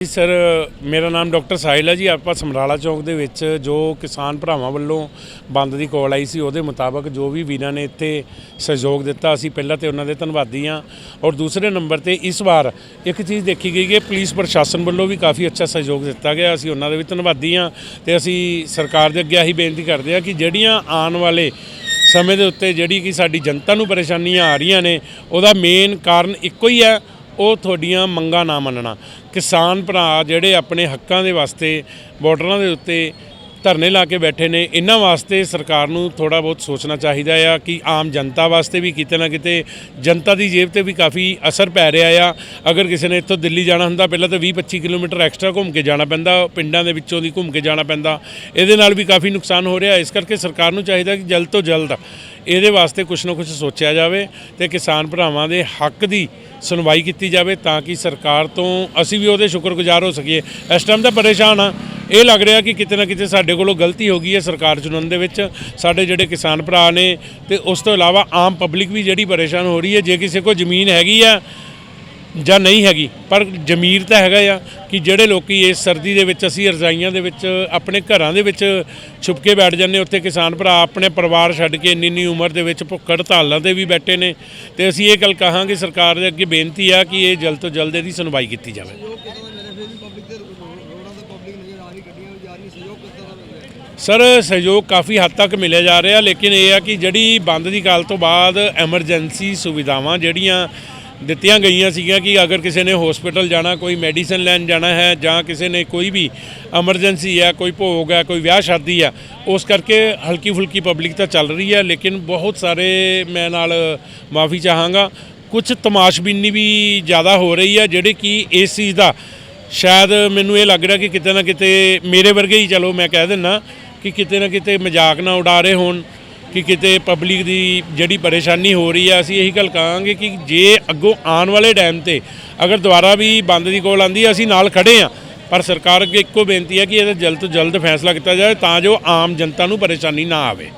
Sir, ਮੇਰਾ ਨਾਮ doctor Sahil ਹੈ ਜੀ। ਆਪਾਂ ਸਮਰਾਲਾ ਚੌਂਕ ਦੇ ਵਿੱਚ ਜੋ ਕਿਸਾਨ ਭਰਾਵਾਂ ਵੱਲੋਂ ਬੰਦ ਦੀ ਕਾਲ ਆਈ ਸੀ, ਉਹਦੇ ਮੁਤਾਬਕ ਜੋ ਵੀ ਵੀਰਾਂ ਨੇ ਇੱਥੇ ਸਹਿਯੋਗ ਦਿੱਤਾ, ਅਸੀਂ ਪਹਿਲਾਂ ਤੇ ਉਹਨਾਂ ਦੇ ਧੰਨਵਾਦੀ ਹਾਂ ਔਰ ਦੂਸਰੇ ਨੰਬਰ ਤੇ ਇਸ ਵਾਰ ਇੱਕ ਚੀਜ਼ ਦੇਖੀ ਗਈ ਕਿ ਪੁਲਿਸ ਪ੍ਰਸ਼ਾਸਨ ਵੱਲੋਂ ਵੀ ਕਾਫੀ ਅੱਛਾ ਸਹਿਯੋਗ ਦਿੱਤਾ ਗਿਆ। ਅਸੀਂ ਉਹਨਾਂ ਦੇ ਵੀ ਧੰਨਵਾਦੀ ਹਾਂ ਤੇ ਅਸੀਂ ਸਰਕਾਰ ਦੇ ਅੱਗੇ ਆਹੀ ਬੇਨਤੀ ਕਰਦੇ ਹਾਂ ਕਿ ਜਿਹੜੀਆਂ ਆਉਣ ਵਾਲੇ ਸਮੇਂ ਦੇ ਉੱਤੇ ਜਿਹੜੀ ਕਿ ਸਾਡੀ ਜਨਤਾ ਨੂੰ ਪਰੇਸ਼ਾਨੀਆਂ ਆ ਰਹੀਆਂ ਨੇ, ਉਹਦਾ ਮੇਨ ਕਾਰਨ ਇੱਕੋ ਹੀ ਹੈ ਉਹ ਤੁਹਾਡੀਆਂ ਮੰਗਾਂ ਨਾ ਮੰਨਣਾ। ਕਿਸਾਨ ਭਰਾ ਜਿਹੜੇ ਆਪਣੇ ਹੱਕਾਂ ਦੇ ਵਾਸਤੇ ਬਾਰਡਰਾਂ ਦੇ ਉੱਤੇ ਧਰਨੇ ਲਾ ਕੇ ਬੈਠੇ ਨੇ, ਇਹਨਾਂ ਵਾਸਤੇ ਸਰਕਾਰ ਨੂੰ ਥੋੜਾ ਬਹੁਤ ਸੋਚਣਾ ਚਾਹੀਦਾ ਆ ਕਿ ਆਮ ਜਨਤਾ ਵਾਸਤੇ ਵੀ ਕਿਤੇ ਨਾ ਕਿਤੇ ਜਨਤਾ ਦੀ ਜੇਬ ਤੇ ਵੀ ਕਾਫੀ ਅਸਰ ਪੈ ਰਿਹਾ ਆ। ਅਗਰ ਕਿਸੇ ਨੇ ਇੱਥੋਂ ਦਿੱਲੀ ਜਾਣਾ ਹੁੰਦਾ, ਪਹਿਲਾਂ ਤਾਂ 20-25 ਕਿਲੋਮੀਟਰ ਐਕਸਟਰਾ ਘੁੰਮ ਕੇ ਜਾਣਾ ਪੈਂਦਾ, ਪਿੰਡਾਂ ਦੇ ਵਿੱਚੋਂ ਦੀ ਘੁੰਮ ਕੇ ਜਾਣਾ ਪੈਂਦਾ। ਇਹਦੇ ਨਾਲ ਵੀ ਕਾਫੀ ਨੁਕਸਾਨ ਹੋ ਰਿਹਾ, ਇਸ ਕਰਕੇ ਸਰਕਾਰ ਨੂੰ ਚਾਹੀਦਾ ਕਿ ਜਲਦ ਤੋਂ ਜਲਦ ਇਹਦੇ ਵਾਸਤੇ ਕੁਝ ਨਾ ਕੁਝ ਸੋਚਿਆ ਜਾਵੇ ਤੇ ਕਿਸਾਨ ਭਰਾਵਾਂ ਦੇ ਹੱਕ ਦੀ ਸੁਣਵਾਈ ਕੀਤੀ ਜਾਵੇ ਤਾਂ ਕਿ ਸਰਕਾਰ ਤੋਂ ਅਸੀਂ ਵੀ ਉਹਦੇ ਸ਼ੁਕਰਗੁਜ਼ਾਰ ਹੋ ਸਕੀਏ। ਇਸ ਟਾਈਮ ਤਾਂ ਪਰੇਸ਼ਾਨ ਆ। ਇਹ ਲੱਗ ਰਿਹਾ ਕਿ ਕਿਤੇ ਨਾ ਕਿਤੇ ਸਾਡੇ ਕੋਲੋਂ ਗਲਤੀ ਹੋ ਗਈ ਹੈ ਸਰਕਾਰ ਚੁਣਨ ਦੇ ਵਿੱਚ। ਸਾਡੇ ਜਿਹੜੇ ਕਿਸਾਨ ਭਰਾ ਨੇ ਤੇ ਉਸ ਤੋਂ ਇਲਾਵਾ ਆਮ ਪਬਲਿਕ ਵੀ ਜਿਹੜੀ ਪਰੇਸ਼ਾਨ ਹੋ ਰਹੀ ਹੈ। ਜੇ ਕਿਸੇ ਕੋਲ ਜ਼ਮੀਨ ਹੈਗੀ ਆ ਜਾਂ ਨਹੀਂ ਹੈਗੀ, ਪਰ ਜ਼ਮੀਰ ਤਾਂ ਹੈਗਾ ਆ ਕਿ ਜਿਹੜੇ ਲੋਕੀ ਇਸ ਸਰਦੀ ਦੇ ਵਿੱਚ ਅਸੀਂ ਰਜ਼ਾਈਆਂ ਦੇ ਵਿੱਚ ਆਪਣੇ ਘਰਾਂ ਦੇ ਵਿੱਚ ਛੁਪ ਕੇ ਬੈਠ ਜਾਂਦੇ ਉੱਥੇ ਕਿਸਾਨ ਭਰਾ ਆਪਣੇ ਪਰਿਵਾਰ ਛੱਡ ਕੇ ਇੰਨੀ ਇੰਨੀ ਉਮਰ ਦੇ ਵਿੱਚ ਭੁੱਖ ਹੜਤਾਲਾਂ ਤੇ ਵੀ ਬੈਠੇ ਨੇ। ਤੇ ਅਸੀਂ ਇਹ ਗੱਲ ਕਹਾਂਗੇ ਸਰਕਾਰ ਦੇ ਅੱਗੇ ਬੇਨਤੀ ਆ ਕਿ ਇਹ ਜਲਦ ਤੋਂ ਜਲਦ ਇਹਦੀ ਸੁਣਵਾਈ ਕੀਤੀ ਜਾਵੇ। ਸਰ, ਸਹਿਯੋਗ ਕਾਫੀ ਹੱਦ ਤੱਕ ਮਿਲਿਆ ਜਾ ਰਿਹਾ, ਲੇਕਿਨ ਇਹ ਆ ਕਿ ਜਿਹੜੀ ਬੰਦ ਦੀ ਗੱਲ ਤੋਂ ਬਾਅਦ ਐਮਰਜੈਂਸੀ ਸੁਵਿਧਾਵਾਂ ਜਿਹੜੀਆਂ ਦਿੱਤੀਆਂ ਗਈਆਂ ਸੀਗੀਆਂ ਕਿ ਅਗਰ ਕਿਸੇ ਨੇ ਹਸਪੀਟਲ ਜਾਣਾ, ਕੋਈ ਮੈਡੀਸਨ ਲੈਣ ਜਾਣਾ ਹੈ ਜਾਂ ਕਿਸੇ ਨੇ ਕੋਈ ਵੀ ਐਮਰਜੈਂਸੀ ਹੈ, ਕੋਈ ਭੋਗ ਹੈ, ਕੋਈ ਵਿਆਹ ਸ਼ਾਦੀ ਹੈ, ਉਸ ਕਰਕੇ ਹਲਕੀ ਫੁਲਕੀ ਪਬਲਿਕ ਤਾਂ ਚੱਲ ਰਹੀ ਹੈ, ਲੇਕਿਨ ਬਹੁਤ ਸਾਰੇ ਮੈਂ ਨਾਲ ਮਾਫੀ ਚਾਹਾਂਗਾ। ਕੁਝ ਤਮਾਸ਼ਬੀਨੀ ਵੀ ਜ਼ਿਆਦਾ ਹੋ ਰਹੀ ਹੈ, ਜਿਹੜੇ ਕਿ ਇਸ ਚੀਜ਼ ਦਾ ਸ਼ਾਇਦ ਮੈਨੂੰ ਇਹ ਲੱਗ ਰਿਹਾ ਕਿ ਕਿਤੇ ਨਾ ਕਿਤੇ ਮੇਰੇ ਵਰਗੇ ਹੀ, ਚਲੋ ਮੈਂ ਕਹਿ ਦਿੰਨਾ ਕਿ ਕਿਤੇ ਨਾ ਕਿਤੇ ਮਜ਼ਾਕ ਨਾ ਉਡਾ ਰਹੇ ਹੋਣ। ਕਿ ਕਿਤੇ ਪਬਲਿਕ ਦੀ ਜਿਹੜੀ ਪਰੇਸ਼ਾਨੀ ਹੋ ਰਹੀ ਹੈ ਅਸੀਂ ਇਹੀ ਗੱਲ ਕਹਾਂਗੇ ਕਿ ਜੇ ਅੱਗੋਂ ਆਉਣ ਵਾਲੇ ਟਾਈਮ ਤੇ ਅਗਰ ਦੁਬਾਰਾ ਵੀ ਬੰਦ ਦੀ ਕੋਲ ਆਂਦੀ ਹੈ ਅਸੀਂ ਨਾਲ ਖੜੇ ਆ। ਪਰ ਸਰਕਾਰ ਅੱਗੇ ਇੱਕੋ ਬੇਨਤੀ ਹੈ ਕਿ ਇਹਦਾ ਜਲਦ ਤੋਂ ਜਲਦ ਫੈਸਲਾ ਕੀਤਾ ਜਾਵੇ ਤਾਂ ਜੋ ਆਮ ਜਨਤਾ ਨੂੰ ਪਰੇਸ਼ਾਨੀ ਨਾ ਆਵੇ।